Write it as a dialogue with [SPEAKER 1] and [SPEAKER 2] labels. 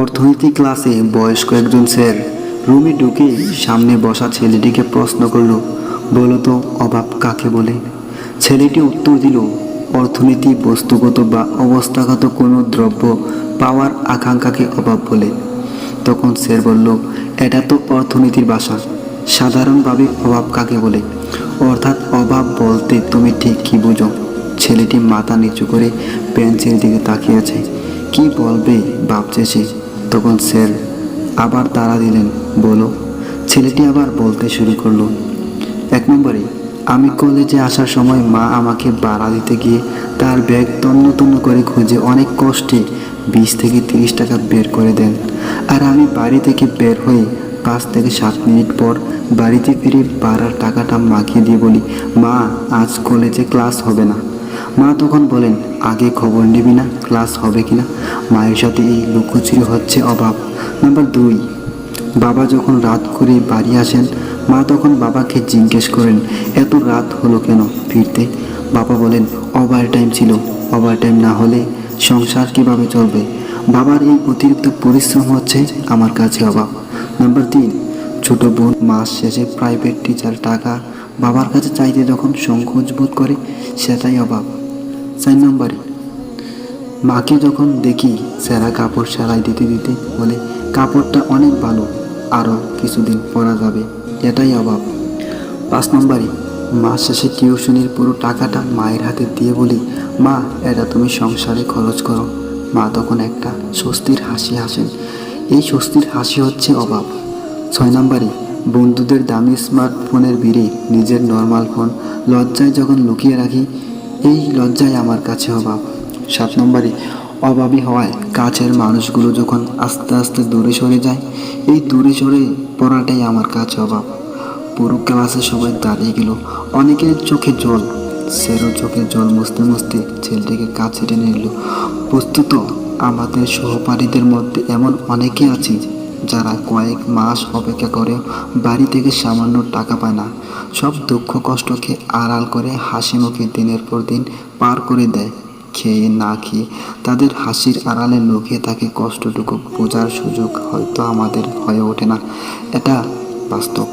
[SPEAKER 1] অর্থনীতি ক্লাসে বয়স্ক একজন স্যার রুমে ঢুকে সামনে বসা ছেলেটিকে প্রশ্ন করল, বলো তো অভাব কাকে বলে? ছেলেটি উত্তর দিল, অর্থনীতি, বস্তুগত বা অবস্থাগত কোনো দ্রব্য পাওয়ার আকাঙ্ক্ষাকে অভাব বলে। তখন স্যার বলল, এটা তো অর্থনীতির ভাষা সাধারণভাবে অভাব কাকে বলে? অর্থাৎ অভাব বলতে তুমি ঠিক কী বুঝো? ছেলেটি মাথা নিচু করে বেঞ্চের দিকে তাকিয়েছে কি বলবে? ভাবছে সে। তখন স্যার আবার তাড়া দিলেন, বলো, ছেলেটি আবার বলতে শুরু করল, এক নম্বরে, আমি কলেজে আসার সময় মা আমাকে বাড়া দিতে গিয়ে তার ব্যাগ তন্ন তন্ন করে খুঁজে অনেক কষ্টে বিশ থেকে তিরিশ টাকা বের করে দেন। আর আমি বাড়ি থেকে বের হয়ে পাঁচ থেকে সাত মিনিট পর বাড়িতে ফিরে বাড়ার টাকাটা মাকে দিয়ে বলি, মা, আজ কলেজে ক্লাস হবে না। মা তখন বলেন, আগে খবর নিবি না, ক্লাস হবে কিনা মায়ের সাথে এই লুকোচুরি হচ্ছে অভাব। নাম্বার দুই, বাবা যখন রাত করে বাড়ি আসেন, মা তখন বাবাকে জিজ্ঞেস করেন, এত রাত হলো কেন ফিরতে? বাবা বলেন, ওভার টাইম ছিল, ওভার টাইম না হলে সংসার কীভাবে চলবে? বাবার এই অতিরিক্ত পরিশ্রম হচ্ছে আমার কাছে অভাব। নাম্বার তিন, ছোট বোন মাস শেষে প্রাইভেট টিচার টাকা বাবার কাছে চাইতে যখন সংকোচ বোধ করে, সেটাই অভাব। চার নম্বরে। মাকে যখন দেখি, সেরা কাপড় সেলাই দিতে দিতে বলে, কাপড়টা অনেক ভালো আরও কিছুদিন পরা যাবে। এটাই অভাব। পাঁচ নম্বরে মাস শেষে টিউশনির পুরো টাকাটা মায়ের হাতে দিয়ে বলি, মা, এটা তুমি সংসারে খরচ করো। মা তখন একটা স্বস্তির হাসি হাসেন। এই স্বস্তির হাসি হচ্ছে অভাব। ছয় নম্বরে, বন্ধুদের দামি স্মার্টফোনের ভিড়ে নিজের নর্মাল ফোন লজ্জায় যখন লুকিয়ে রাখি এই লজ্জায় আমার কাছে অভাব। সাত নম্বরে, অভাবী হওয়ায় কাছের মানুষগুলো যখন আস্তে আস্তে দূরে সরে যায়, এই দূরে সরে পড়াটাই আমার কাছে অভাব। পুরো ক্লাসে সবাই দাঁড়িয়ে গেল। অনেকের চোখে জল সেরও চোখে জল মুছতে মুছতে ছেলেটিকে কাছে টেনে এলো বস্তুত আমাদের সহপাঠীদের মধ্যে এমন অনেকে আছে যারা কয়েক মাস অপেক্ষা করে বাড়ি থেকে সামান্য টাকা পায় না, সব দুঃখ কষ্টকে আড়াল করে হাসি মুখে দিনের পর দিন পার করে দেয়। খেয়ে না খেয়ে তাদের হাসির আড়ালে লুকিয়ে থাকে কষ্টটুকু বোঝার সুযোগ হয়তো আমাদের হয়ে ওঠে না। এটা বাস্তব।